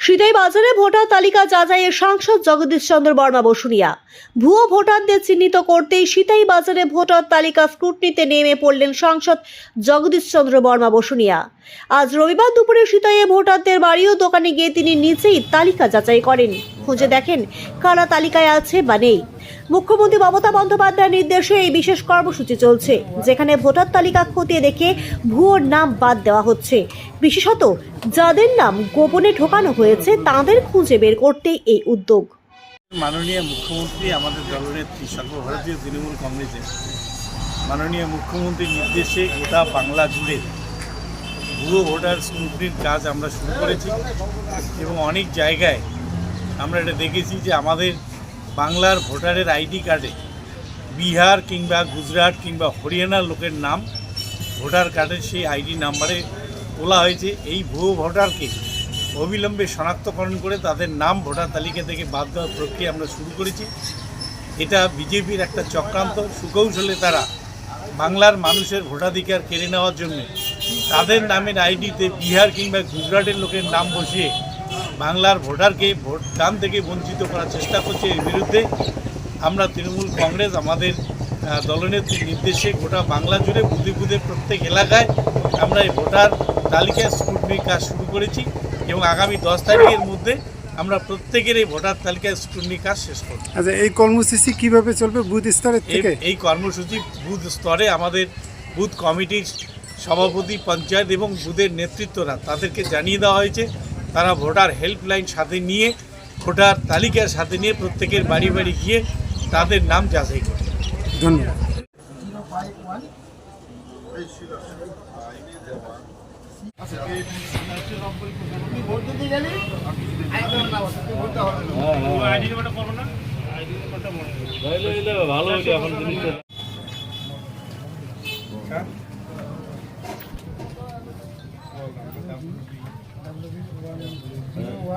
সিতাই বাজারে ভোটার তালিকা যাচাইয়ে সাংসদ জগদীশ চন্দ্র বর্মা বসুনিয়া। ভুয়ো ভোটারদের চিহ্নিত করতেই সিতাই বাজারে ভোটার তালিকা স্ক্রুটনিতে নেমে পড়লেন সাংসদ জগদীশ চন্দ্র বর্মা বসুনিয়া। আজ রবিবার দুপুরে সিতাইয়ে ভোটারদের বাড়ি ও দোকানে গিয়ে তিনি নিজেই তালিকা যাচাই করেন। খুঁজে দেখেন কারা তালিকায় আছে বা নেই। মুখ্যমন্ত্রী মমতা বন্দ্যোপাধ্যায়ের নির্দেশে এই বিশেষ কর্মসূচি চলছে, যেখানে ভোটার তালিকা খতিয়ে দেখে ভুয়োর নাম বাদ দেওয়া হচ্ছে। বিশেষত যাদের নাম গোপনে ঢোকানো হয়েছে, তাদের খুঁজে বের করতে এই উদ্যোগ। মাননীয় মুখ্যমন্ত্রী আমাদের দলনেত্রী সর্বভারতীয় তৃণমূল কংগ্রেসের। মাননীয় মুখ্যমন্ত্রীর নির্দেশে গোটা বাংলা জুড়ে ভুয়ো ভোটার স্ক্রুটনির কাজ আমরা শুরু করেছি এবং অনেক জায়গায় আমরা এটা দেখেছি যে আমাদের বাংলার ভোটারের আইডি কার্ডে বিহার কিংবা গুজরাট কিংবা হরিয়ানার লোকের নাম, ভোটার কার্ডের সেই আইডি নাম্বারে তোলা হয়েছে। এই ভুয়ো ভোটারকে অবিলম্বে শনাক্তকরণ করে তাদের নাম, ভোটার তালিকা থেকে বাদ দেওয়ার প্রক্রিয়া আমরা শুরু করেছি। এটা বিজেপির একটা চক্রান্ত। সুকৌশলে তারা বাংলার মানুষের ভোটাধিকার কেড়ে নেওয়ার জন্য তাদের নামের আইডিতে বিহার কিংবা গুজরাটের লোকের নাম বসিয়ে বাংলার ভোটারকে ভোট দান থেকে বঞ্চিত করার চেষ্টা করছে এর বিরুদ্ধে। আমরা তৃণমূল কংগ্রেস আমাদের দলনেত্রীর নির্দেশে গোটা বাংলা জুড়ে বুধে বুধে প্রত্যেক এলাকায় আমরা এই ভোটার তালিকায় স্ক্রুটনির কাজ শুরু করেছি এবং আগামী দশ তারিখের মধ্যে আমরা প্রত্যেকের এই ভোটার তালিকায় স্ক্রুটনির কাজ শেষ করব। আচ্ছা এই কর্মসূচি কীভাবে চলবে বুথ স্তরের এই থেকে? এই কর্মসূচি বুথ স্তরে আমাদের বুথ কমিটির সভাপতি পঞ্চায়েত এবং বুথের নেতৃত্বরা তাদেরকে জানিয়ে দেওয়া হয়েছে। তারা ভোটার হেল্পলাইন সাথে নিয়ে ভোটার তালিকার সাথে নিয়ে প্রত্যেকের বাড়ি বাড়ি গিয়ে তাদের নাম যাচাই করে। ধন্যবাদ। ভালো এখন